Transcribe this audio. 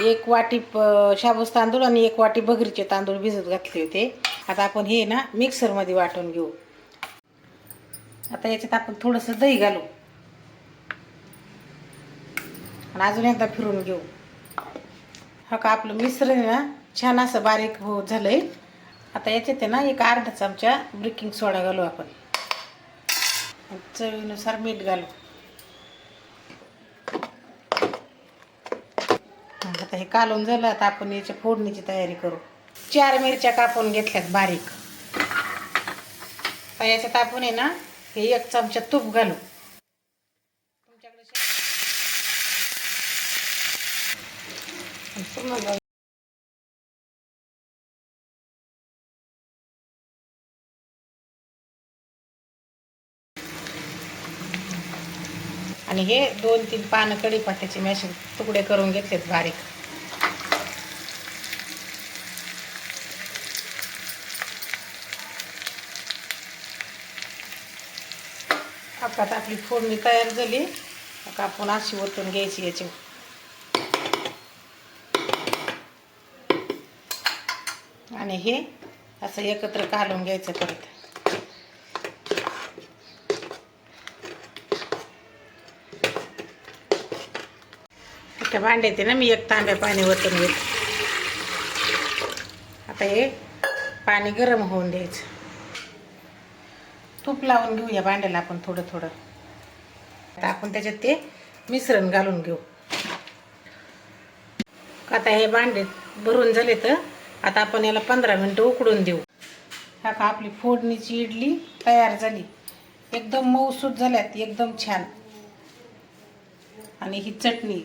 एक वाटी प- शाबूस तांदूळ आणि एक वाटी भगरीचे तांदूळ भिजत घातले होते. आता आपण हे ना मिक्सरमध्ये वाटून घेऊ. आता याच्यात आपण थोडंसं दही घालू. आणि अजून एकदा फिरून घेऊ. हा का आपलं मिश्रण आहे ना छान असं बारीक हो झालंय. आता याच्यात आहे ना एक अर्धा चमचा ब्रेकिंग सोडा घालू आपण. चवीनुसार मीठ घालू. आता हे कालून झालं आता आपण याच्या फोडणीची तयारी करू. चार मिरच्या कापून घेतल्यात बारीक. याच्यात आपण आहे ना हे एक चमचा तूप घालू. तुमच्याकडे आणि हे दोन तीन पानं कढीपत्त्याचे मॅशिंग तुकडे करून घेतलेत बारीक. आता आपली फोडणी तयार झाली. आता आपण अशी ओतून घ्यायची याची. आणि हे असं एकत्र कालून घ्यायचं परत. त्या भांड्यात ना मी एक तांब्या पाणी ओतून घेते. आता हे पाणी गरम होऊन द्यायचं. तूप लावून घेऊ या भांड्याला आपण थोडं थोडं आता आपण त्याच्यात ते मिश्रण घालून घेऊ. आता हे भांडे भरून झाले तर आता आपण याला पंधरा मिनटं उकडून देऊ. हा का आपली फोडणीची इडली तयार झाली. एकदम मऊसूत झाल्यात एकदम छान. आणि ही चटणी.